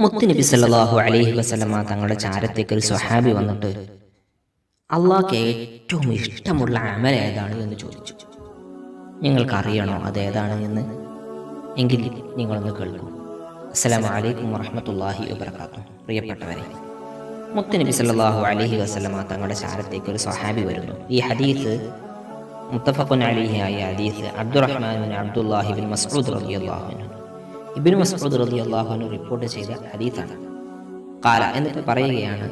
മുത്തുനബി സല്ലല്ലാഹു അലൈഹി വസല്ലമ തങ്ങളുടെ ചാരത്തേക്ക് ഒരു സ്വഹാബി വന്നിട്ട് അള്ളാഹ്ക്ക് ഏറ്റവും ഇഷ്ടമുള്ള അമൽ ഏതാണ്? എന്ന് ചോദിച്ചു. നിങ്ങൾക്കറിയണോ അതേതാണ് എന്ന്. എങ്കിൽ നിങ്ങളൊന്ന് കേൾക്കൂ. അസ്സലാമു അലൈക്കും വറഹമത്തല്ലാഹി വബറകാതുഹു. പ്രിയപ്പെട്ടവരെ മുത്തുനബി സല്ലല്ലാഹു അലൈഹി വസല്ലമ തങ്ങളുടെ ചാരത്തേക്ക് ഒരു സ്വഹാബി വരുന്നു. ഈ ഹദീസ് മുത്തഫഖുൻ അലൈഹി ആയ ഹദീസ് Abdurrahman bin Abdullahi bin Masud Masood റളിയല്ലാഹു അൻഹു റിപ്പോർട്ട് ചെയ്ത ഹദീസാണ്. കാല എന്നിട്ട് പറയുകയാണ്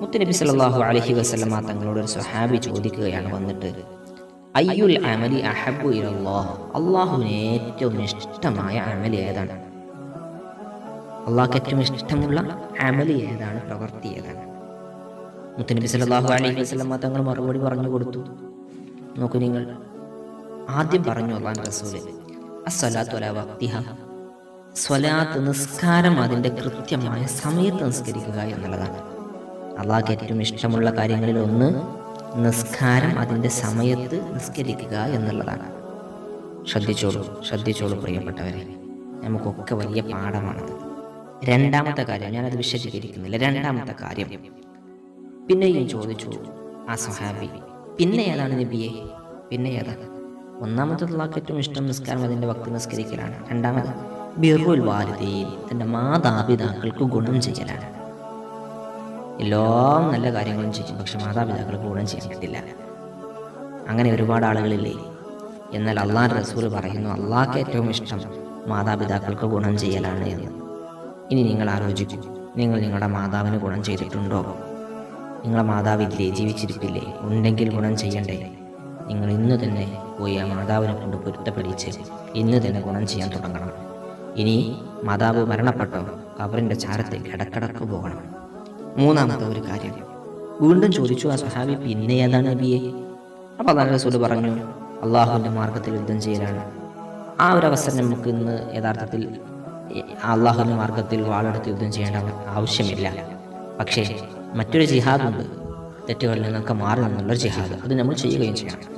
മുത്തുനബി സല്ലല്ലാഹു അലഹി വസ്ലമ തങ്ങളോട് ഒരു സ്വഹാബി ചോദിക്കുകയാണ് വന്നിട്ട് അയ്യുൽ അമലി അഹബു ഇലല്ലാഹ്? അള്ളാഹുവിന് ഏറ്റവും ഇഷ്ടമായ അമലി ഏതാണ്? അള്ളാഹ്ക്ക് ഏറ്റവും ഇഷ്ടമുള്ള അമലി ഏതാണ്? പ്രവൃത്തി ഏതാണ്? മുത്തുനബി സല്ലല്ലാഹു അലഹി വസ്ലമ തങ്ങൾ മറുപടി പറഞ്ഞു കൊടുത്തു. നോക്കൂ നിങ്ങൾ ആദ്യം പറഞ്ഞു അള്ളാൻ റസൂൽ അസ്സലാത്തു അല വക്തിഹ. സ്വലാത്ത് നിസ്കാരം അതിന്റെ കൃത്യമായ സമയത്ത് നിസ്കരിക്കുക എന്നുള്ളതാണ്. അള്ളാഹ്ക്ക് ഏറ്റവും ഇഷ്ടമുള്ള കാര്യങ്ങളിൽ ഒന്ന് നിസ്കാരം അതിന്റെ സമയത്ത് നിസ്കരിക്കുക എന്നുള്ളതാണ്. ശ്രദ്ധിച്ചോളൂ ശ്രദ്ധിച്ചോളൂ പ്രിയപ്പെട്ടവരെ. നമുക്കൊക്കെ വലിയ പാഠമാണത്. രണ്ടാമത്തെ കാര്യം ഞാനത് വിശദീകരിക്കുന്നില്ല. രണ്ടാമത്തെ കാര്യം. പിന്നെയും ചോദിച്ചു ആ സഹാബി പിന്നെ ഏതാണ് നബിയെ? പിന്നെ ഏതാണ്? ഒന്നാമത്തെ ഏറ്റവും ഇഷ്ടം നിസ്കാരം അതിന്റെ ഭക്തി നിസ്കരിക്കലാണ്. രണ്ടാമത് ബിറുൽ വാലിദീൻ തന്റെ മാതാപിതാക്കൾക്ക് ഗുണം ചെയ്യലാണ്. എല്ലാം നല്ല കാര്യങ്ങളും ചെയ്യും പക്ഷെ മാതാപിതാക്കൾക്ക് ഗുണം ചെയ്യാൻ പറ്റില്ല അങ്ങനെ ഒരുപാട് ആളുകളില്ലേ? എന്നാൽ അള്ളാഹ് റസൂൽ പറയുന്നു അള്ളാഹ്ക്ക് ഏറ്റവും ഇഷ്ടം മാതാപിതാക്കൾക്ക് ഗുണം ചെയ്യലാണ് എന്ന്. ഇനി നിങ്ങൾ ആലോചിക്കും നിങ്ങൾ നിങ്ങളുടെ മാതാവിന് ഗുണം ചെയ്തിട്ടുണ്ടോ? നിങ്ങളെ മാതാവില്ലേ ജീവിച്ചിരിപ്പില്ലേ? ഉണ്ടെങ്കിൽ ഗുണം ചെയ്യണ്ടേ? നിങ്ങൾ ഇന്ന് തന്നെ പോയി ആ മാതാവിനെ കൊണ്ട് പൊരുത്തപ്പെടിച്ച് ഇന്ന് തന്നെ ഗുണം ചെയ്യാൻ തുടങ്ങണം. ഇനി മാതാവ് മരണപ്പെട്ടോ കബറിന്റെ ചാരത്തിൽ ഇടക്കിടക്ക് പോകണം മൂന്നാമത്തെ ഒരു കാര്യം. വീണ്ടും ചോദിച്ചു ആ സഹാബി പിന്നെ ഏതാണ് നബിയെ? അപ്പോൾ അതാണ് റസൂൽ പറഞ്ഞു അള്ളാഹുവിന്റെ മാർഗത്തിൽ യുദ്ധം ചെയ്യലാണ്. ആ ഒരു അവസരം നമുക്ക് ഇന്ന് യഥാർത്ഥത്തിൽ അള്ളാഹുവിന്റെ മാർഗത്തിൽ വാളെടുത്ത് യുദ്ധം ചെയ്യേണ്ട ആവശ്യമില്ല. പക്ഷേ മറ്റൊരു ജിഹാദുണ്ട്. തെറ്റുകളിൽ നിന്നൊക്കെ മാറി എന്നുള്ളൊരു ജിഹാദ്. അത് നമ്മൾ ചെയ്യുകയും ചെയ്യണം.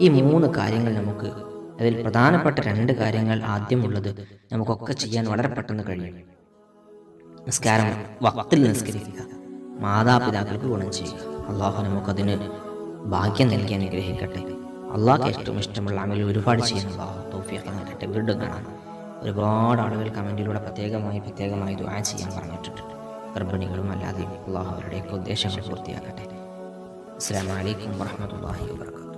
ഈ മൂന്ന് കാര്യങ്ങൾ നമുക്ക് അതിൽ പ്രധാനപ്പെട്ട രണ്ട് കാര്യങ്ങൾ ആദ്യമുള്ളത് നമുക്കൊക്കെ ചെയ്യാൻ വളരെ പെട്ടെന്ന് കഴിയും. നിസ്കാരം വക്തിൽ നിസ്കരിക്കുക. മാതാപിതാക്കൾക്ക് ഗുണം ചെയ്യുക. അള്ളാഹു നമുക്കതിന് ഭാഗ്യം നൽകി അനുഗ്രഹിക്കട്ടെ. അള്ളാഹ് ഏറ്റവും ഇഷ്ടമുള്ള അമൽ ഒരുപാട് ചെയ്യുന്ന നൽകട്ടെ. വീണ്ടും കാണാം. ഒരുപാട് ആളുകൾ കമന്റിലൂടെ പ്രത്യേകമായി പ്രത്യേകമായി ദുആ ചെയ്യാൻ പറഞ്ഞിട്ടുണ്ട്. ഗർഭിണികളും അല്ലാതെയും അള്ളാഹു അവരുടെയൊക്കെ ഉദ്ദേശങ്ങൾ പൂർത്തിയാക്കട്ടെ. അസ്സാം വലൈക്കും വാഹമത്തല്ലാഹി വാബർക്കാത്തു